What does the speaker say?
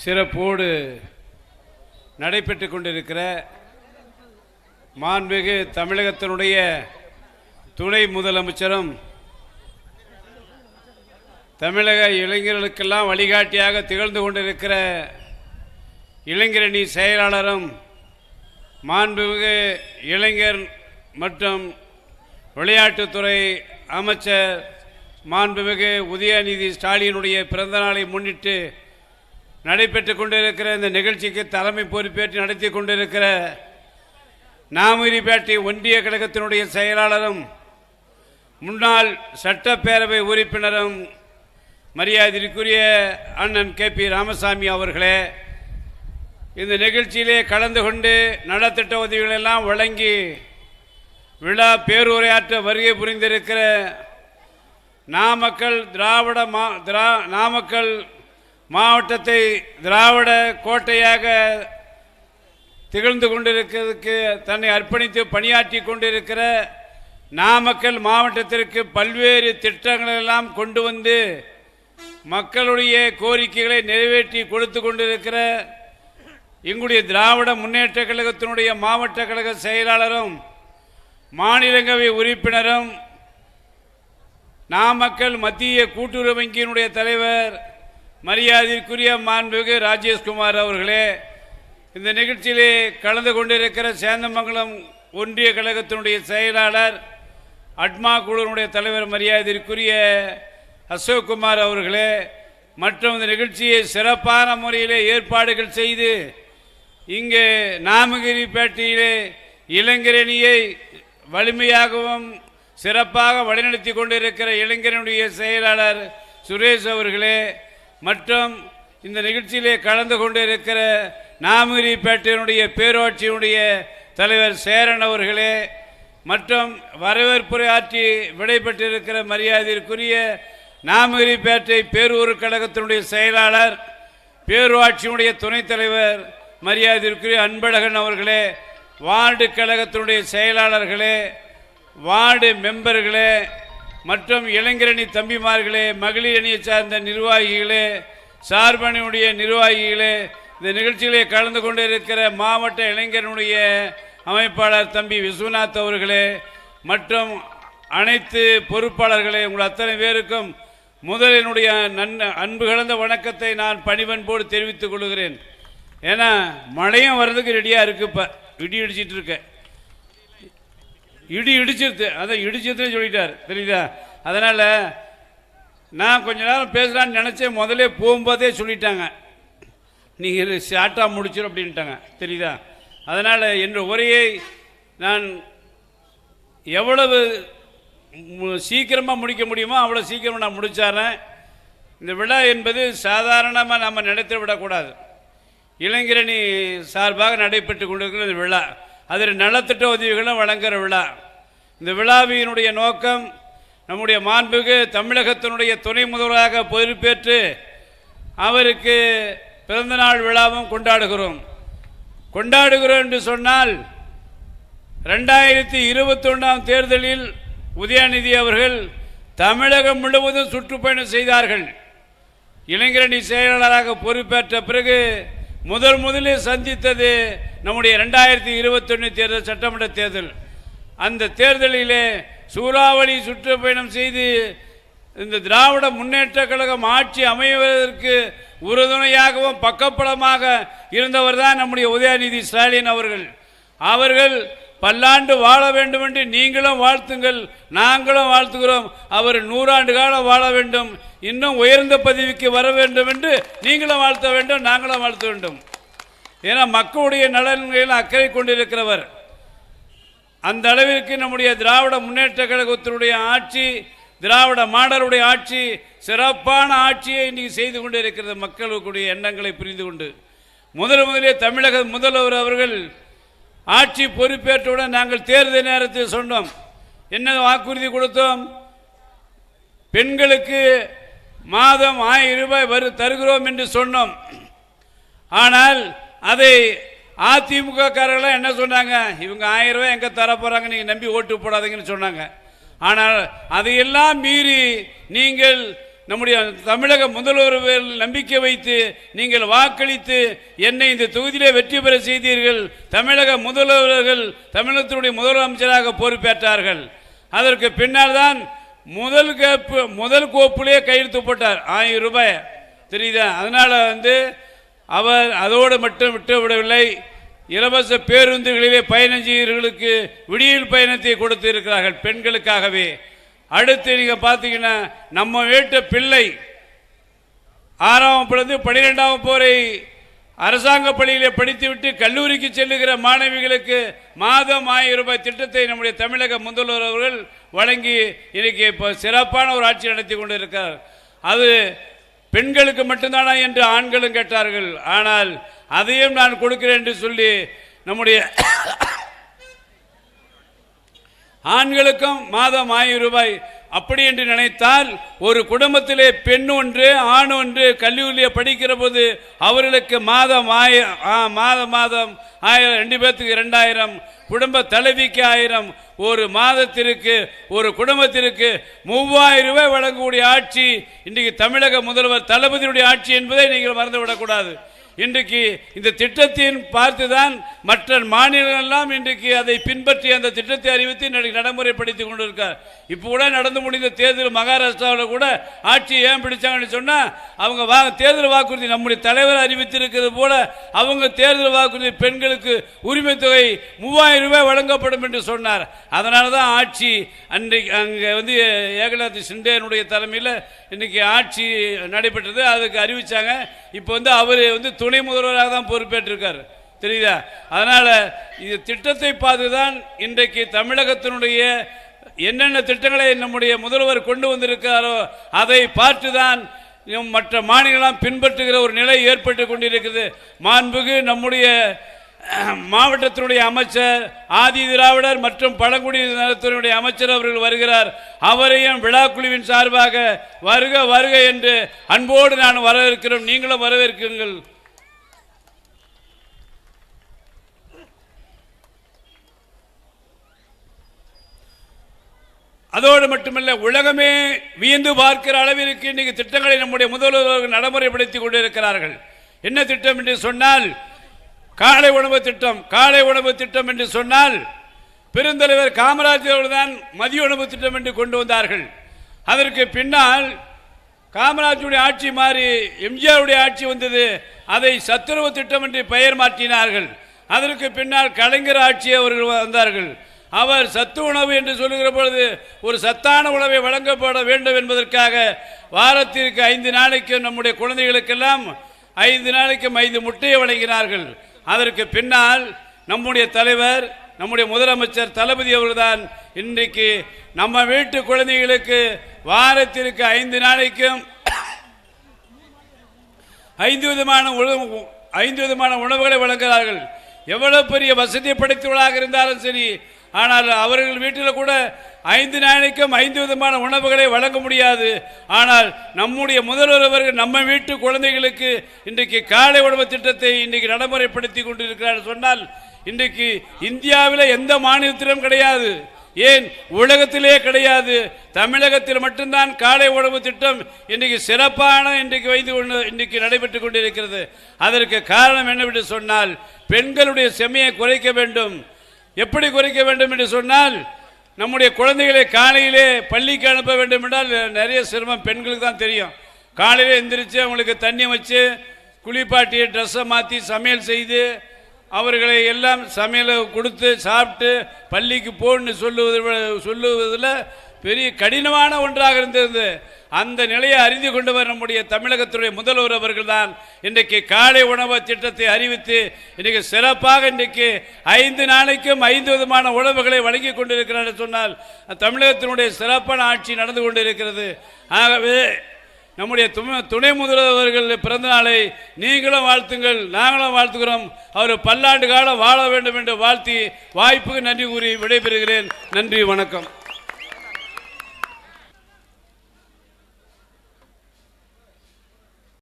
சிறப்போடு நடைபெற்று கொண்டிருக்கிற மாண்புமிகு தமிழகத்தினுடைய துணை முதலமைச்சரும் தமிழக இளைஞர்களுக்கெல்லாம் வழிகாட்டியாக திகழ்ந்து கொண்டிருக்கிற இளைஞரணி செயலாளரும் மாண்புமிகு இளைஞர் மற்றும் விளையாட்டுத்துறை அமைச்சர் மாண்புமிகு உதயநிதி ஸ்டாலினுடைய பிறந்த நாளை முன்னிட்டு நடைபெற்று கொண்டிருக்கிற இந்த நிகழ்ச்சிக்கு தலைமை பொறுப்பேற்று நடத்தி கொண்டிருக்கிற நாமகிரிப்பேட்டை ஒன்றிய கழகத்தினுடைய செயலாளரும் முன்னாள் சட்டப்பேரவை உறுப்பினரும் மரியாதைக்குரிய அண்ணன் கே பி ராமசாமி அவர்களே இந்த நிகழ்ச்சியிலே கலந்து கொண்டு நலத்திட்ட உதவிகளெல்லாம் வழங்கி விழா பேருரையாற்ற வருகை புரிந்திருக்கிற நாமக்கல் திராவிட மா திரா நாமக்கல் மாவட்டத்தை திராவிட கோட்டையாக திகழ்ந்து கொண்டிருக்கிறதுக்கு தன்னை அர்ப்பணித்து பணியாற்றி கொண்டிருக்கிற நாமக்கல் மாவட்டத்திற்கு பல்வேறு திட்டங்களை எல்லாம் கொண்டு வந்து மக்களுடைய கோரிக்கைகளை நிறைவேற்றி கொடுத்து கொண்டிருக்கிற எங்களுடைய திராவிட முன்னேற்ற கழகத்தினுடைய மாவட்ட கழக செயலாளரும் மாநிலங்களவை உறுப்பினரும் நாமக்கல் மத்திய கூட்டுறவு வங்கியினுடைய தலைவர் மரியாதைக்குரிய மாண்புமிகு ராஜேஷ்குமார் அவர்களே இந்த நிகழ்ச்சியிலே கலந்து கொண்டிருக்கிற சேந்தமங்கலம் ஒன்றிய கழகத்தினுடைய செயலாளர் அட்மா குழுவினுடைய தலைவர் மரியாதைக்குரிய அசோக்குமார் அவர்களே மற்றும் இந்த நிகழ்ச்சியை சிறப்பான முறையிலே ஏற்பாடுகள் செய்து இங்கே நாமகிரிப்பேட்டையிலே இளைஞரணியை வலிமையாகவும் சிறப்பாக வழிநடத்தி கொண்டிருக்கிற இளைஞரனுடைய செயலாளர் சுரேஷ் அவர்களே மற்றும் இந்த நிகழ்ச்சியிலே கலந்து கொண்டிருக்கிற நாமகிரிப்பேட்டையினுடைய பேரூராட்சியினுடைய தலைவர் சேரன் அவர்களே மற்றும் வரவேற்புரை ஆற்றி விடைபெற்றிருக்கிற மரியாதைக்குரிய நாமகிரிப்பேட்டை பேரூர் கழகத்தினுடைய செயலாளர் பேரூராட்சியினுடைய துணைத் தலைவர் மரியாதைக்குரிய அன்பழகன் அவர்களே வார்டு கழகத்தினுடைய செயலாளர்களே வார்டு மெம்பர்களே மற்றும் இளைஞரணி தம்பிமார்களே மகளிர் அணியை சார்ந்த நிர்வாகிகளே சார்பணியுடைய நிர்வாகிகளே இந்த நிகழ்ச்சியிலே கலந்து கொண்டிருக்கிற மாவட்ட இளைஞரனுடைய அமைப்பாளர் தம்பி விஸ்வநாத் அவர்களே மற்றும் அனைத்து பொறுப்பாளர்களே உங்கள் அத்தனை பேருக்கும் முதலினுடைய நன் அன்பு கலந்த வணக்கத்தை நான் பணிவன்போடு தெரிவித்துக் கொள்கிறேன். ஏன்னா மழையும் வர்றதுக்கு ரெடியாக இருக்கு இப்போ. இடி இடிச்சிட்டு இருக்கேன் இடி இடிச்சிருது அதை இடிச்சிருதுன்னு சொல்லிட்டார். தெரியுதா? அதனால் நான் கொஞ்ச நேரம் பேசலான்னு நினச்சேன் முதலே போகும்போதே சொல்லிட்டாங்க. நீங்கள் ஷார்ட்டாக முடிச்சிடும் அப்படின்ட்டாங்க. தெரியுதா? அதனால் என்ற உரையை நான் எவ்வளவு சீக்கிரமாக முடிக்க முடியுமோ அவ்வளோ சீக்கிரமாக நான் முடித்தாரேன் இந்த விழா என்பது சாதாரணமாக நம்ம நடத்தி விடக்கூடாது. இளைஞரணி சார்பாக நடைபெற்று கொண்டிருக்கிற இந்த விழா. அதில் நலத்திட்ட உதவிகளும் வழங்குகிற விழா. இந்த விழாவினுடைய நோக்கம் நம்முடைய மாண்புக்கு தமிழகத்தினுடைய துணை முதல்வராக பொறுப்பேற்று அவருக்கு பிறந்தநாள் விழாவும் கொண்டாடுகிறோம். கொண்டாடுகிறோம் என்று சொன்னால் ரெண்டாயிரத்தி இருபத்தி ஒன்றாம் தேர்தலில் உதயநிதி அவர்கள் தமிழகம் முழுவதும் சுற்றுப்பயணம் செய்தார்கள். இளைஞரணி செயலாளராக பொறுப்பேற்ற பிறகு முதல் முதலில் சந்தித்தது நம்முடைய ரெண்டாயிரத்தி இருபத்தொன்னு தேர்தல் சட்டமன்ற தேர்தல். அந்த தேர்தலிலே சூறாவளி சுற்றுப்பயணம் செய்து இந்த திராவிட முன்னேற்ற கழகம் ஆட்சி அமைவதற்கு உறுதுணையாகவும் பக்கப்பலமாக இருந்தவர் தான் நம்முடைய உதயநிதி ஸ்டாலின் அவர்கள். அவர்கள் பல்லாண்டு வாழ வேண்டும் என்று நீங்களும் வாழ்த்துங்கள் நாங்களும் வாழ்த்துகிறோம். அவர் நூறாண்டு காலம் வாழ வேண்டும் இன்னும் உயர்ந்த பதவிக்கு வர வேண்டும் என்று நீங்களும் வாழ்த்த வேண்டும் நாங்களும் வாழ்த்த வேண்டும். ஏன்னா மக்களுடைய நலன்களில் அக்கறை கொண்டிருக்கிறவர். அந்த அளவிற்கு நம்முடைய திராவிட முன்னேற்ற கழகத்தினுடைய ஆட்சி திராவிட மாடலுடைய ஆட்சி சிறப்பான ஆட்சியை இன்னைக்கு செய்து கொண்டு இருக்கிறது மக்களுக்குடைய எண்ணங்களை புரிந்து கொண்டு. முதல் முதலே தமிழக முதல்வர் அவர்கள் ஆட்சி பொறுப்பேற்றவுடன் நாங்கள் தேர்தல் நேரத்தில் சொன்னோம். என்ன வாக்குறுதி கொடுத்தோம்? பெண்களுக்கு மாதம் ஆயிரம் ரூபாய் வரு தருகிறோம் என்று சொன்னோம். ஆனால் அதை அதிமுக காரர்கள் என்ன சொன்னாங்க? இவங்க ஆயிரம் ரூபாய் எங்கே தர போகிறாங்க நீங்கள் நம்பி ஓட்டு போடாதீங்கன்னு சொன்னாங்க. ஆனால் அதையெல்லாம் மீறி நீங்கள் நம்முடைய தமிழக முதல்வர் நம்பிக்கை வைத்து நீங்கள் வாக்களித்து என்னை இந்த தொகுதியிலே வெற்றி பெற செய்தீர்கள். தமிழக முதல்வர்கள் தமிழகத்தினுடைய முதலமைச்சராக பொறுப்பேற்றார்கள். அதற்கு பின்னால் தான் முதல் கேப்பு முதல் கோப்பிலே கையெழுத்து போட்டார். ஆயிரம் ரூபாய். தெரியுதா? அதனால வந்து அவர் அதோடு மட்டும் விட்டு விடவில்லை இலவச பேருந்துகளிலே பயணஞ்சீர்களுக்கு விடியல் பயணத்தை கொடுத்து இருக்கிறார்கள் பெண்களுக்காகவே. அடுத்து நீங்க பார்த்தீங்கன்னா நம்ம வீட்டு பிள்ளை ஆறாம் பிறந்து பனிரெண்டாம் போரை அரசாங்க பள்ளியிலே படித்துவிட்டு கல்லூரிக்கு செல்லுகிற மாணவிகளுக்கு மாதம் ஆயிரம் ரூபாய் திட்டத்தை நம்முடைய தமிழக முதல்வர் அவர்கள் வழங்கி இன்னைக்கு இப்போ சிறப்பான ஒரு ஆட்சி நடத்தி கொண்டிருக்கிறார். அது பெண்களுக்கு மட்டும்தானா என்று ஆண்களும் கேட்டார்கள். ஆனால் அதையும் நான் கொடுக்கிறேன் என்று சொல்லி நம்முடைய ஆண்களுக்கும் மாதம் ஆயிரம் ரூபாய் அப்படி என்று நினைத்தால் ஒரு குடும்பத்திலே பெண் ஒன்று ஆண் ஒன்று கல்லூரியிலே படிக்கிற போது அவர்களுக்கு மாதம் ஆய மாத மாதம் மாதம் ஆயிரம் ரெண்டு பேர்த்துக்கு ரெண்டாயிரம் குடும்ப தலைவிக்கு ஆயிரம் ஒரு மாதத்திற்கு ஒரு குடும்பத்திற்கு மூவாயிரம் ரூபாய் வழங்கக்கூடிய ஆட்சி இன்றைக்கு தமிழக முதல்வர் தளபதியுடைய ஆட்சி என்பதை நீங்கள் மறந்துவிடக்கூடாது. இன்றைக்கு இந்த திட்டத்தின் பார்த்துதான் மற்ற மாநிலங்கள் எல்லாம் இன்றைக்கு அதை பின்பற்றி அந்த திட்டத்தை அறிவித்து இன்றைக்கு நடைமுறைப்படுத்தி கொண்டிருக்கார். இப்போ கூட நடந்து முடிந்த தேர்தல் மகாராஷ்டிராவில் கூட ஆட்சி ஏன் பிடிச்சாங்கன்னு சொன்னால் அவங்க வா தேர்தல் வாக்குறுதி நம்முடைய தலைவர் அறிவித்திருக்கிறது போல அவங்க தேர்தல் வாக்குறுதி பெண்களுக்கு உரிமை தொகை மூவாயிரம் ரூபாய் வழங்கப்படும் என்று சொன்னார். அதனால தான் ஆட்சி அன்றைக்கு அங்கே வந்து ஏகநாத் சிண்டேனுடைய தலைமையில் இன்றைக்கி ஆட்சி நடைபெற்றது. அதுக்கு அறிவித்தாங்க இப்போ வந்து அவர் வந்து துணை முதல்வராக தான் பொறுப்பேற்றிருக்கார். தெரியுதா? அதனால் இது திட்டத்தை பார்த்து தான் இன்றைக்கு தமிழகத்தினுடைய என்னென்ன திட்டங்களை நம்முடைய முதல்வர் கொண்டு வந்திருக்காரோ அதை பார்த்து தான் மற்ற மாநிலம் பின்பற்றுகிற ஒரு நிலை ஏற்பட்டு கொண்டிருக்கிறது. மாண்புகு நம்முடைய மாவட்டத்தினுடைய அமைச்சர் ஆதி திராவிடர் மற்றும் பழங்குடி அமைச்சர் அவர்கள் வருகிறார். அவரையும் விழாக்குழுவின் சார்பாக வருக வருக என்று அன்போடு நான் வரவேற்கிறோம். நீங்களும் வரவேற்கிறீர்கள் அதோடு மட்டுமல்ல உலகமே வியந்து பார்க்கிற அளவிற்கு இன்னைக்கு திட்டங்களை நம்முடைய முதல்வர்கள் நடைமுறைப்படுத்தி கொண்டிருக்கிறார்கள். என்ன திட்டம் என்று சொன்னால் காலை உணவு திட்டம் காலை உணவு திட்டம் என்று சொன்னால் பெருந்தலைவர் காமராஜர் அவர்கள்தான் மதிய உணவு திட்டம் என்று கொண்டு வந்தார்கள். அதற்கு பின்னால் காமராஜருடைய ஆட்சி மாறி எம்ஜிஆருடைய ஆட்சி வந்தது அதை சத்துணவு திட்டம் என்று பெயர் மாற்றினார்கள். அதற்கு பின்னால் கலைஞர் ஆட்சி அவர்கள் வந்தார்கள். அவர் சத்து உணவு என்று சொல்லுகிற பொழுது ஒரு சத்தான உணவை வழங்கப்பட வேண்டும் என்பதற்காக வாரத்திற்கு ஐந்து நாளைக்கு நம்முடைய குழந்தைகளுக்கெல்லாம் ஐந்து நாளைக்கும் ஐந்து முட்டையை வழங்கினார்கள். அதற்கு பின்னால் நம்முடைய தலைவர் நம்முடைய முதலமைச்சர் தளபதி அவர்கள்தான் இன்றைக்கு நம்ம வீட்டு குழந்தைகளுக்கு வாரத்திற்கு ஐந்து நாளைக்கும் ஐந்து விதமான உணவு ஐந்து விதமான உணவுகளை வழங்குகிறார்கள். எவ்வளவு பெரிய வசதி படைத்தவர்களாக இருந்தாலும் சரி ஆனால் அவர்கள் வீட்டில் கூட ஐந்து நாளைக்கும் ஐந்து விதமான உணவுகளை வழங்க முடியாது. ஆனால் நம்முடைய முதல்வர் அவர்கள் நம்ம வீட்டு குழந்தைகளுக்கு இன்றைக்கு காலை உணவு திட்டத்தை இன்றைக்கு நடைமுறைப்படுத்தி கொண்டிருக்கிறார் சொன்னால் இன்றைக்கு இந்தியாவில் எந்த மாநிலத்திலும் கிடையாது. ஏன்? உலகத்திலே கிடையாது. தமிழகத்தில் மட்டும்தான் காலை உணவு திட்டம் இன்றைக்கு சிறப்பான இன்றைக்கு வைத்து கொண்டு இன்றைக்கு நடைபெற்று கொண்டிருக்கிறது. அதற்கு காரணம் என்னவென்று சொன்னால் பெண்களுடைய செமையை குறைக்க வேண்டும். எப்படி குறைக்க வேண்டும் என்று சொன்னால் நம்முடைய குழந்தைகளை காலையிலே பள்ளிக்கு அனுப்ப வேண்டும் என்றால் நிறைய சிரமம் பெண்களுக்கு தான் தெரியும். காலையில் எந்திரிச்சு அவங்களுக்கு தண்ணி வச்சு குளிப்பாட்டி ட்ரெஸ்ஸை மாற்றி சமையல் செய்து அவர்களை எல்லாம் சமையலை கொடுத்து சாப்பிட்டு பள்ளிக்கு போன்னு சொல்லுவது சொல்லுவதில் பெரிய கடினமான ஒன்றாக இருந்தது அந்த நிலையை அறிந்து கொண்டவர் நம்முடைய தமிழகத்துடைய முதல்வர் அவர்கள்தான். இன்றைக்கு காலை உணவு திட்டத்தை அறிவித்து இன்றைக்கு சிறப்பாக இன்றைக்கு ஐந்து நாளைக்கும் ஐந்து விதமான உணவுகளை வழங்கி கொண்டிருக்கிறார் சொன்னால் தமிழகத்தினுடைய சிறப்பான ஆட்சி நடந்து கொண்டிருக்கிறது. ஆகவே நம்முடைய துணை- துணை முதல்வர்கள் பிறந்த நாளை நீங்களும் வாழ்த்துங்கள் நாங்களும் வாழ்த்துகிறோம். அவர் பல்லாண்டு காலம் வாழ வேண்டும் என்று வாழ்த்தி வாய்ப்புக்கு நன்றி கூறி விடைபெறுகிறேன். நன்றி வணக்கம்.